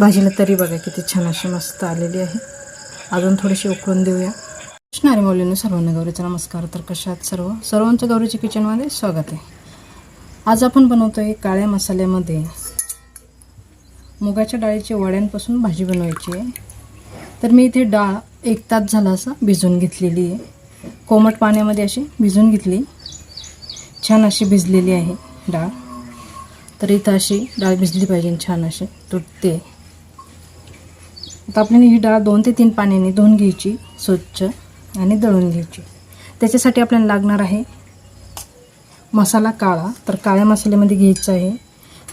भाजीला तरी बघा किती छान अशी मस्त आलेली आहे. अजून थोडीशी उकळून देऊया. कृष्णारी मौलीने सर्वांना गौरीचा नमस्कार. तर कशा सर्व? सर्वांचं गौरीच्या किचनमध्ये स्वागत आहे. आज आपण बनवतो आहे काळ्या मसाल्यामध्ये मुगाच्या डाळीच्या वड्यांपासून भाजी बनवायची आहे. तर मी इथे डाळ एक तास झाला असा भिजवून घेतलेली आहे. कोमट पाण्यामध्ये अशी भिजवून घेतली. छान अशी भिजलेली आहे डाळ. तर इथं अशी डाळ भिजली पाहिजे छान अशी तुटते. आता आपल्याला ही डाळ दोन ते तीन पाण्याने धुवून घ्यायची स्वच्छ आणि दळून घ्यायची. त्याच्यासाठी आपल्याला लागणार आहे मसाला काळा. तर काळ्या मसाल्यामध्ये घ्यायचं आहे.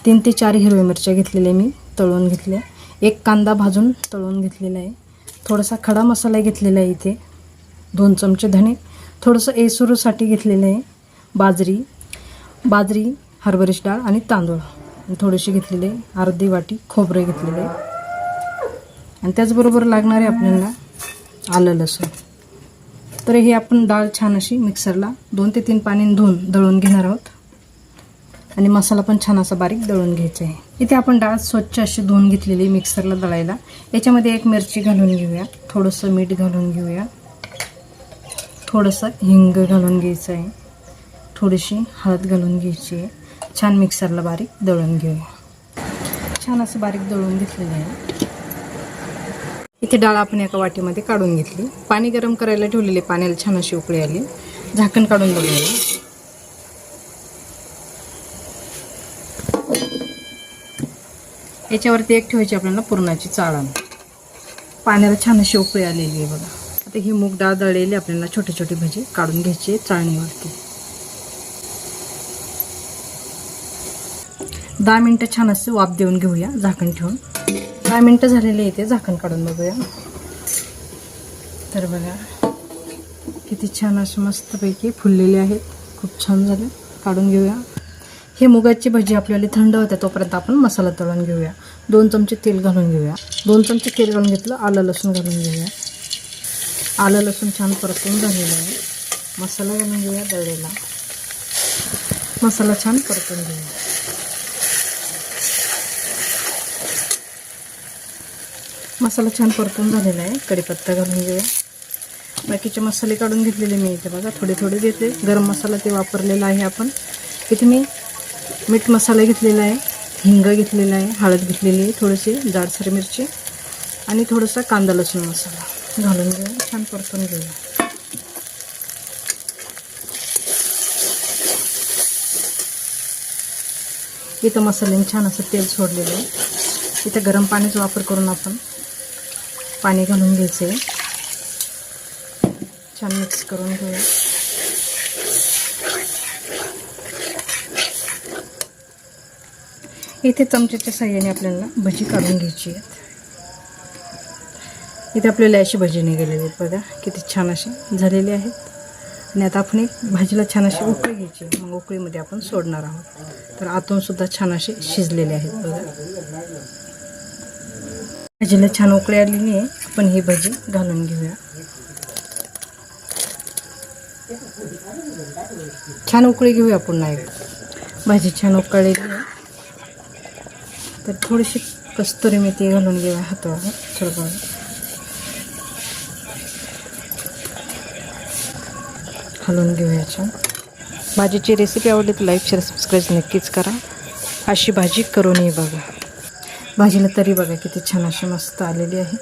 तीन ते चार हिरव्या मिरच्या घेतलेल्या मी तळून घेतल्या. एक कांदा भाजून तळून घेतलेला आहे. थोडासा खडा मसाला घेतलेला आहे इथे. दोन चमचे धणे. थोडंसं एसुरूसाठी घेतलेलं आहे बाजरी. बाजरी हरभऱ्याची डाळ आणि तांदूळ. थोडीशी थोडेसे घेतलेले अर्धी वाटी खोबरे घेतलेले आणि त्याचबरोबर लागणार आहे आपल्याला आलं लसूण. तर हे आपण डाळ छान अशी मिक्सरला दोन ते तीन पाणी धुवून दळून घेणार आहोत. आणि मसाला पण छान असा बारीक दळून घ्यायचा आहे. इथे आपण डाळ स्वच्छ अशी धुवून घेतलेली मिक्सरला दळायला. याच्यामध्ये एक मिरची घालून घेऊया. थोडंसं मीठ घालून घेऊया. थोडंसं हिंग घालून घ्यायचं आहे. थोडीशी हळद घालून घ्यायची आहे. छान मिक्सरला बारीक दळून घेऊया. छान असं बारीक दळून घेतलेलं आहे. इथे डाळ आपण एका वाटीमध्ये काढून घेतली. पाणी गरम करायला ठेवलेले पाण्याला छान अशी उकळी आली. झाकण काढून बघूया. याच्यावरती एक ठेवायची आपल्याला पुरणाची चाळण. पाण्याला छान अशी उकळी आलेली आहे बघा. आता ही मूग डाळ दळलेली आपल्याला छोटे छोटे भजे काढून घ्यायची चाळणीवरती. दहा मिनटं छान असं वाफ देऊन घेऊया झाकण ठेवून. दहा मिनटं झालेले इथे झाकण काढून बघूया. तर बघा किती छान असे मस्तपैकी फुललेले आहेत खूप छान झाले. काढून घेऊया. हे मुगाची भजी आपल्याला थंड होते तोपर्यंत आपण मसाला तळून घेऊया. दोन चमचे तेल घालून घेऊया. दोन चमचे तेल घालून घेतलं आलं लसूण घालून घेऊया. आलं लसूण छान परतून झालेलं आहे. मसाला घालून घेऊया दळलेला. मसाला छान परतून घेऊया. मसाला छान परतून झालेला आहे. कढीपत्ता घालून घेऊया. बाकीचे मसाले काढून घेतलेले मी इथे बघा. थोडे थोडे घेते गरम मसाला ते वापरलेला आहे आपण. इथे मी मीठ मसाला घेतलेला आहे. हिंग घेतलेला आहे. हळद घेतलेली आहे. थोडीशी जाडसर मिरची आणि थोडासा कांदा लसूण मसाला घालून घेऊया. छान परतून घेऊया. इथं मसाल्याने छान असं तेल सोडलेलं आहे. इथं गरम पाण्याचा वापर करून आपण पाणी घालून घ्यायचं. आहे छान मिक्स करून घेऊया. इथे चमच्याच्या साह्याने आपल्याला भजी काढून घ्यायची आहेत. इथे आपल्याला अशी भजी निघालेली आहेत बघा किती छान अशी झालेली आहेत. आणि आता आपण एक भाजीला छान अशी उकळी घ्यायची. मग उकळीमध्ये आपण सोडणार आहोत. तर आतून सुद्धा छान असे शिजलेले आहेत बघा. भाजीला छान उकळी आलेली आहे. आपण ही भाजी घालून घेऊया. छान उकळी घेऊया पुन्हा एक भाजी छान उकळलेली आहे. तर थोडीशी कस्तुरी मेथी घालून घेऊया हातावर. थोडं हलवून घेऊया छान. भाजीची रेसिपी आवडली तर लाईक शेअर सबस्क्राईब नक्कीच करा. अशी भाजी करूनही बघा. भाजीला तरी बघा किती छान अशी मस्त आलेली आहे.